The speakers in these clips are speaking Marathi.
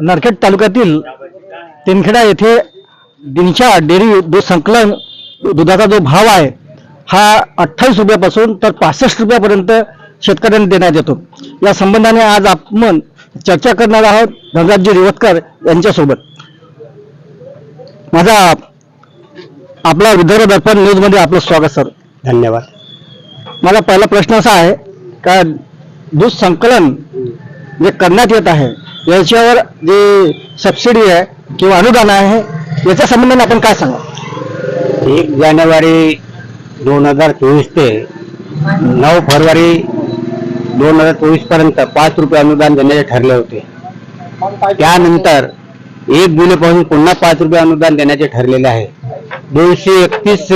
नरखेड तालुक्यातील तेनखेडा येथे दिनच्या डेअरी दूध संकलन दुधाचा जो भाव आहे हा अठ्ठावीस रुपयापासून तर पासष्ट रुपयापर्यंत शेतकऱ्यांना देण्यात येतो. या संबंधाने आज आपण चर्चा करणार आहोत धनराजजी रेवतकर यांच्यासोबत. माझा आपला विदर्भ दर्पण न्यूजमध्ये आपलं स्वागत सर. धन्यवाद. माझा पहिला प्रश्न असा आहे का दूध संकलन जे करण्यात येत आहे याच्यावर जे सबसिडी आहे किंवा अनुदान आहे याच्या संबंधाने आपण काय सांगा एक जानेवारी दोन हजार चोवीस ते नऊ फरवरी दोन हजार चोवीसपर्यंत पाच रुपये अनुदान देण्याचे ठरले होते. त्यानंतर एक जुलैपासून पुन्हा पाच रुपये अनुदान देण्याचे ठरलेले आहे. दोनशे एकतीस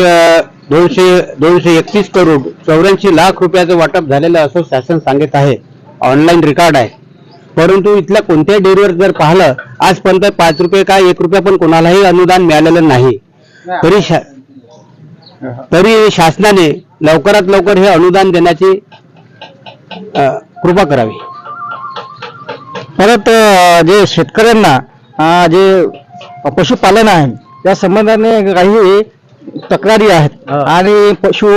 दोनशे दोनशे एकतीस करोड चौऱ्याऐंशी लाख रुपयाचं वाटप झालेलं असं शासन सांगत आहे. ऑनलाईन रेकॉर्ड आहे. परंतु इथल्या कोणत्याही डेअरीवर जर पाहिलं आजपर्यंत पाच रुपये का एक रुपया पण कोणालाही अनुदान मिळालेलं नाही. तरी शा तरी शासनाने लवकरात लवकर हे अनुदान देण्याची कृपा करावी. परत जे शेतकऱ्यांना जे पशुपालन आहे त्या संबंधाने काही तक्रारी आहेत. आणि पशु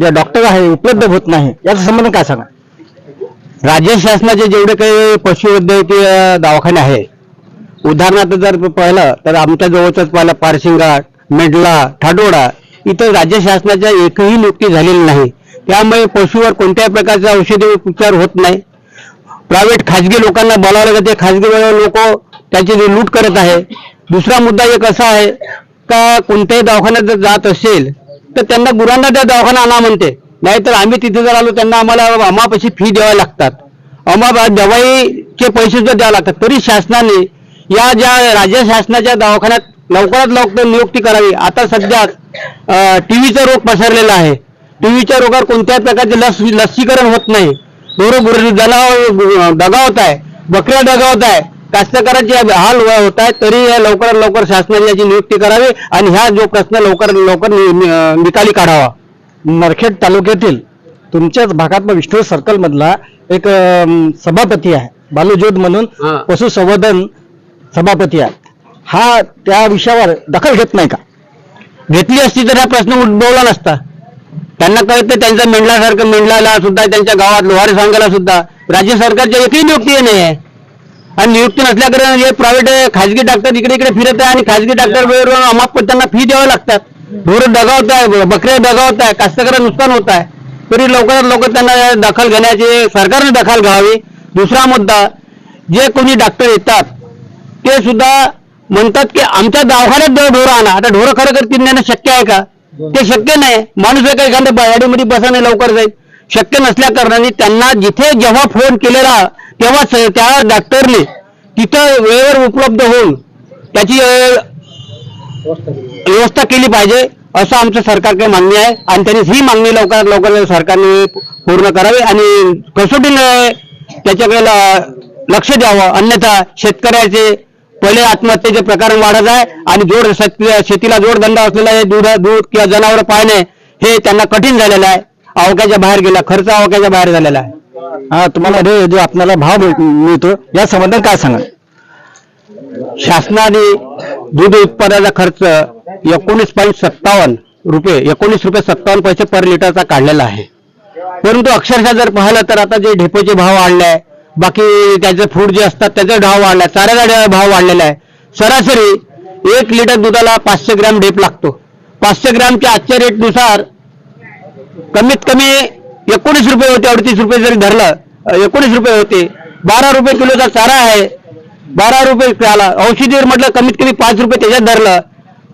जे डॉक्टर आहे उपलब्ध होत नाही. याचा संबंध काय सांगा? राज्य शासनाचे जेवढे काही पशुवैद्यकीय दवाखाने आहे उदाहरणार्थ जर पाहिलं तर आमच्या जवळच पाहिलं पारशिंगाट मेडला ठाडोडा इथं राज्य शासनाच्या एकही नियुक्ती झालेली नाही. त्यामुळे पशुवर कोणत्याही प्रकारचे औषधी उपचार होत नाही. प्रायव्हेट खाजगी लोकांना बोलावलं जाते खाजगी लोक त्याची जे लूट करत आहे. दुसरा मुद्दा एक असा आहे का कोणत्याही दवाखान्यात जर जात असेल तर त्यांना गुरांना त्या दवाखाना आणा म्हणते. नाहीतर आम्ही तिथे जर आलो त्यांना आम्हाला अमापाशी फी द्यावी लागतात. अमा दवाईचे पैसे सुद्धा द्यावे लागतात. तरी शासनाने या ज्या राज्य शासनाच्या दवाखान्यात लवकरात लवकर नियुक्ती करावी. आता सध्या टीव्हीचा रोग पसरलेला आहे. टीव्हीच्या रोगावर कोणत्याही प्रकारचे लस लसीकरण होत नाही. बरोबर गुर जनावर दगावत आहे. बकऱ्या दगावत आहे. कास्तकारांचे हाल होत आहेत तरी या लवकरात लवकर शासनाने याची नियुक्ती करावी आणि ह्या जो प्रश्न लवकर लवकर नि- निकाली काढावा. नरखेड तालुक्यातील तुमच्याच भागात विष्णू सर्कल मधला एक सभापती आहे. बालूजोत म्हणून. पशुसंवर्धन सभापती आहे. हा त्या विषयावर दखल घेत नाही का? घेतली असती तर हा प्रश्न उद्भवला नसता. त्यांना कळतं त्यांचा मेंढलासारखं मेंढलाला सुद्धा त्यांच्या गावात लोहारी सांगायला सुद्धा. राज्य सरकारच्या एकही नियुक्ती नाही आहे आणि नियुक्ती नसल्याकडे हे प्रायव्हेट खाजगी डॉक्टर इकडे इकडे फिरत आहे आणि खाजगी डॉक्टर अमाप त्यांना फी द्यावं लागतात. ढोर दगावत आहे बकऱ्या दगावत आहे कास्तकारांना नुकसान होत आहे तरी लवकरात लवकर त्यांना दखल घेण्याची सरकारने दखल घ्यावी. दुसरा मुद्दा जे कोणी डॉक्टर येतात ते सुद्धा म्हणतात की आमच्या दवाखान्यात ढोर ढोरं आणा आता ढोरं खरं खरं नेणं शक्य आहे का? ते शक्य नाही. माणूस एका एखाद्या बयाडीमध्ये बसाने लवकर जाईल. शक्य नसल्या कारणाने त्यांना जिथे जेव्हा फोन केलेला तेव्हा त्या डॉक्टरने तिथं वेळेवर उपलब्ध होऊन त्याची व्यवस्था केली पाहिजे. असं आमचं सरकारकडे मागणी आहे. आणि त्यांनी ही मागणी लवकरात लवकर सरकारने पूर्ण करावी आणि कसोटीने त्याच्याकडे लक्ष द्यावं. अन्यथा शेतकऱ्याचे पहिले आत्महत्येचे प्रकरण वाढत आहे आणि जोड शेत- शेतीला जोडधंदा असलेला हे दूध दूध किंवा जनावर पाळणे हे त्यांना कठीण झालेलं आहे. आवक्याच्या बाहेर गेला खर्च आवक्याच्या बाहेर झालेला आहे. हा तुम्हाला जे जो आपल्याला भाव मिळ- मिळतो या संबंधात काय सांगा शासनाने दूध उत्पादनाचा खर्च एकोणीस पॉईंट सत्तावन्न रुपये एकोणीस रुपये सत्तावन्न पैसे पर लिटरचा काढलेला आहे. परंतु अक्षरशः जर पाहिलं तर आता जे ढेपोचे भाव वाढले आहे बाकी त्याचे फूड जे असतात त्याचे भाव वाढलाय चाऱ्याचा भाव वाढलेला आहे. सरासरी एक लिटर दुधाला पाचशे ग्रॅम ढेप लागतो. पाचशे ग्रॅमच्या आजच्या रेटनुसार कमीत कमी एकोणीस रुपये होते अडतीस रुपये जरी धरलं एकोणीस रुपये होते बारा रुपये किलोचा चारा आहे बारा रुपये आला औषधीवर म्हटलं कमीत कमी पाच रुपये त्याच्यात धरलं.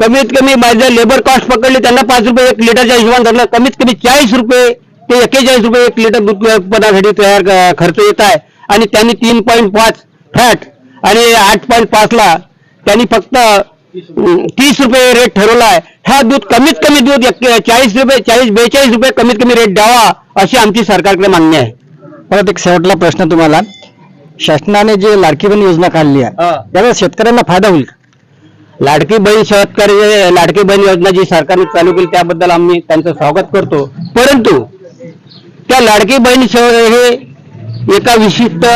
कमीत कमी माझं लेबर कॉस्ट पकडली त्यांना पाच रुपये एक लिटरच्या हिशोबाने धरलं. कमीत कमी चाळीस रुपये ते एक्केचाळीस रुपये एक लिटर दूध उत्पादनासाठी तयार खर्च येत आहे. आणि त्यांनी तीन पॉईंट पाच फॅट आणि आठ पॉईंट पाचला त्यांनी फक्त तीस रुपये रेट ठरवला आहे. हा दूध कमीत कमी दूध चाळीस रुपये चाळीस बेचाळीस रुपये कमीत कमी रेट द्यावा अशी आमची सरकारकडे मागणी आहे. परत एक शेवटला प्रश्न तुम्हाला. शासनाने जे लाडकी बहीण योजना काढली आहे त्याचा शेतकऱ्यांना फायदा होईल? लाडकी बहीण शेतकरी लाडकी बहीण योजना जी सरकारने चालू केली त्याबद्दल आम्ही त्यांचं स्वागत करतो. परंतु त्या लाडकी बहीण हे एका विशिष्ट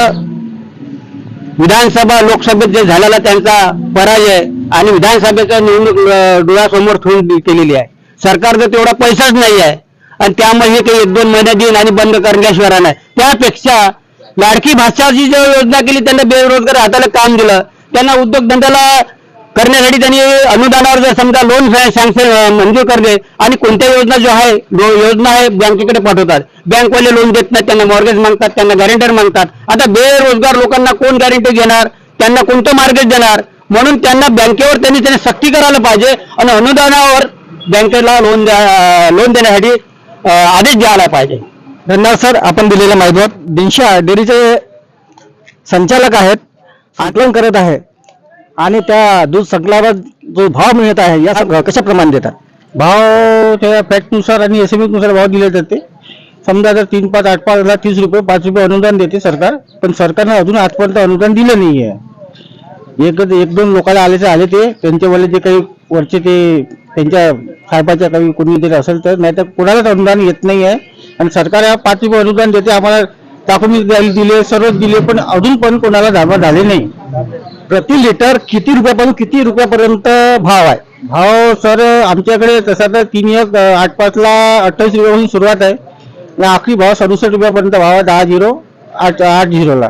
विधानसभा लोकसभेत जे झालेला त्यांचा पराजय आणि विधानसभेचा निवडणूक डोळ्यासमोर ठेवून केलेली आहे. सरकारचा तेवढा पैसाच नाही आहे. आणि त्यामुळे हे काही एक दोन महिन्यात देईन आणि बंद करण्याशिवाय नाही त्यापेक्षा लाडकी भाषाची जी योजना केली त्यांना बेरोजगार हाताला काम दिलं. त्यांना उद्योगधंद्याला करण्यासाठी त्यांनी अनुदानावर जर समजा लोन सँक्शन मंजूर करते आणि कोणत्या योजना जो आहे जो योजना आहे बँकेकडे पाठवतात. बँकवाले लोन देत नाहीत त्यांना मॉर्गेज मागतात त्यांना गॅरेंटर मागतात. आता बेरोजगार लोकांना कोण गॅरेंटी घेणार? त्यांना कोणतं मार्गेज देणार? म्हणून त्यांना बँकेवर त्यांनी त्यांनी सक्ती करायला पाहिजे आणि अनुदानावर बँकेला लोन द्या लोन देण्यासाठी आदेश द्यायला पाहिजे. धन्यवाद सर. आपण दिलेल्या माहितीवर. दिनशा डेअरीचे संचालक आहेत आकलन करत आहे. आणि त्या दूध संकलाला जो भाव मिळत आहे या सग- कशा देतात? भाव त्या पॅकनुसार आणि एस एम भाव दिले जाते. समजा जर तीन पाच आठ पाचला तीस रुपये पाच रुपये अनुदान देते सरकार पण सरकारनं अजून आजपर्यंत अनुदान दिलं नाही आहे एक एक दोन लोकांना आले आले ते त्यांच्यावाले जे काही वरचे ते त्यांच्या साहेबाच्या काही कोणी देत असेल तर नाही तर कोणालाच अनुदान येत नाही आहे आणि सरकार या पाच रुपये अनुदान देते आम्हाला टाकून दिले सर्वच दिले पण अजून पण कोणाला जमा झाले नाही. प्रति लिटर किती रुपयापासून किती रुपयापर्यंत भाव आहे? भाव सर आमच्याकडे तसा तर तीन एक आठ पाचला अठ्ठावीस रुपयापासून सुरुवात आहे. आणि आखरी भाव सदुसष्ट रुपयापर्यंत भाव आहे दहा झिरो आठ आठ झिरोला.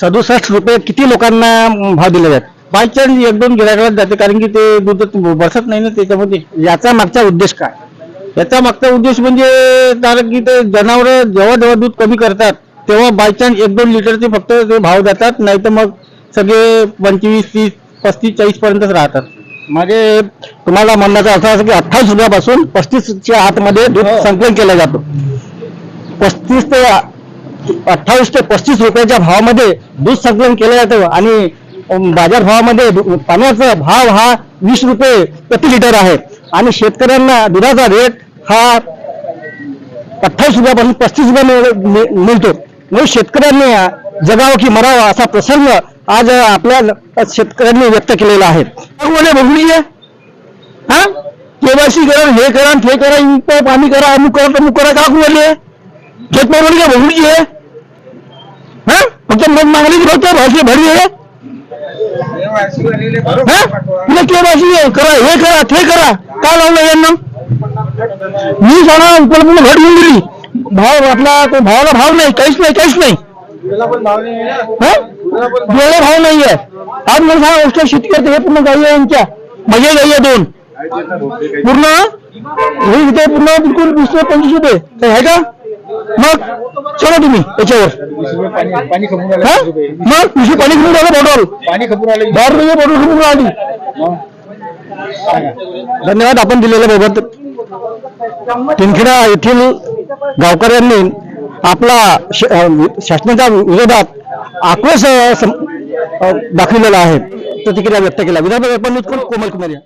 सदुसष्ट रुपये किती लोकांना भाव दिले जात बाय चान्स एक दोन गिरायकाला जाते कारण की ते दूध बसत नाही ना त्याच्यामध्ये याचा मागचा उद्देश काय? याचा मागचा उद्देश म्हणजे कारण की ते जनावर जेव्हा जेव्हा दूध कमी करतात तेव्हा बाय चान्स एक दोन लिटरचे फक्त ते भाव जातात नाही तर मग सगळे पंचवीस तीस पस्तीस चाळीस पर्यंतच राहतात. म्हणजे तुम्हाला म्हणण्याचा अर्थ असं की अठ्ठावीस रुपयापासून पस्तीसच्या आतमध्ये दूध हो. संकलन केलं जातं. पस्तीस ते अठ्ठावीस ते पस्तीस रुपयाच्या भावामध्ये दूध संकलन केलं जातं आणि बाजार भावामध्ये पाण्याचा भाव हा वीस रुपये प्रति लिटर आहे. आणि शेतकऱ्यांना दुधाचा रेट हा अठ्ठावीस रुपयापासून पस्तीस रुपये मिळतो. म्हणून शेतकऱ्यांनी जगावं की मरावं असा प्रसंग आज आपल्या शेतकऱ्यांनी व्यक्त केलेला आहे. बोले हा? केवायसी करा हे करा ते करा इथं पाणी करा अमुक करा तमुक करा का बोलले शेतमाल का आहे हा? फक्त मग मागणी फक्त भाषे भरी आहे. हा? तुला केवायसी करा हे करा ते करा? का लावलं यांना मी सांगा उपलब्ध घट दिली भाव आपला तो भावाला भाव नाही काहीच नाही काहीच नाही? डोळे भाव नाहीये आज मला सांगा गोष्ट शेतकरी हे पूर्ण गाई आहे यांच्या माझे गाई आहे दोन। पूर्ण हे इथे पूर्ण बिलकुल वीस पंचवीस रुपये आहे का मग चला तुम्ही याच्यावर. पाणी खपून हा? मग पिशवी पाणी घेऊन झालं बॉटल पाणी खपून आलं दहा रुपये बॉटल घेऊन आली धन्यवाद आपण दिलेल्या बाबत. तिनखेडा येथील गावकऱ्यांनी आपला श- अं, शासनाच्या विरोधात आक्रोश अं, सम- अं, दाखविलेला आहे. प्रतिक्रिया व्यक्त केला विधान कोमल कुमार या.